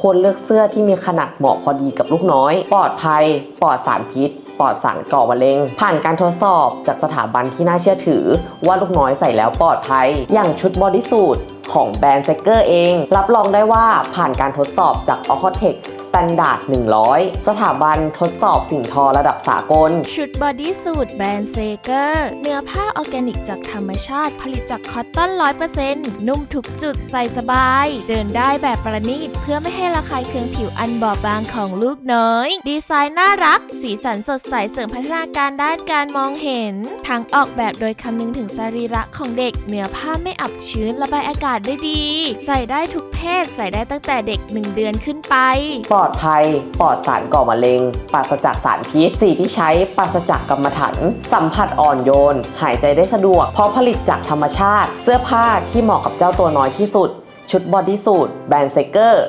ควรเลือกเสื้อที่มีขนาดเหมาะพอดีกับลูกน้อย ปลอดภัย ปลอดสารพิษ ปลอดสารก่อมะเร็ง ผ่านการทดสอบจากสถาบันที่น่าเชื่อถือ ว่าลูกน้อยใส่แล้วปลอดภัย อย่างชุดบอดี้สูทของแบรนด์เซเกอร์เอง รับรองได้ว่าผ่านการทดสอบจากออคเทค สแตนดาร์ด100 สถาบันทดสอบสิ่งทอระดับสากล ชุดบอดี้สูทแบรนด์เซเกอร์เนื้อผ้าออร์แกนิกจากธรรมชาติ ผลิตจากคอตตอน100%นุ่มทุกจุดใส่สบาย เดินได้แบบประณีต เพื่อไม่ให้ระคายเคืองผิวอันบอบบางของลูกน้อย ดีไซน์น่ารัก สีสันสดใสเสริมพัฒนาการด้านการมองเห็น ทั้งออกแบบโดยคำนึงถึงสรีระของเด็ก เนื้อผ้าไม่อับชื้นระบายอากาศได้ดี ใส่ได้ทุกเพศใส่ได้ตั้งแต่เด็ก 1 เดือนขึ้นไป ปลอดภัย ปลอดสารก่อมะเร็ง ปราศจากสารพิษ สีที่ใช้ปราศจากกรรมถัน สัมผัสอ่อนโยน หายใจได้สะดวก เพราะผลิตจากธรรมชาติ เสื้อผ้าที่เหมาะกับเจ้าตัวน้อยที่สุด ชุดบอดี้สูทแบรนด์เซเกอร์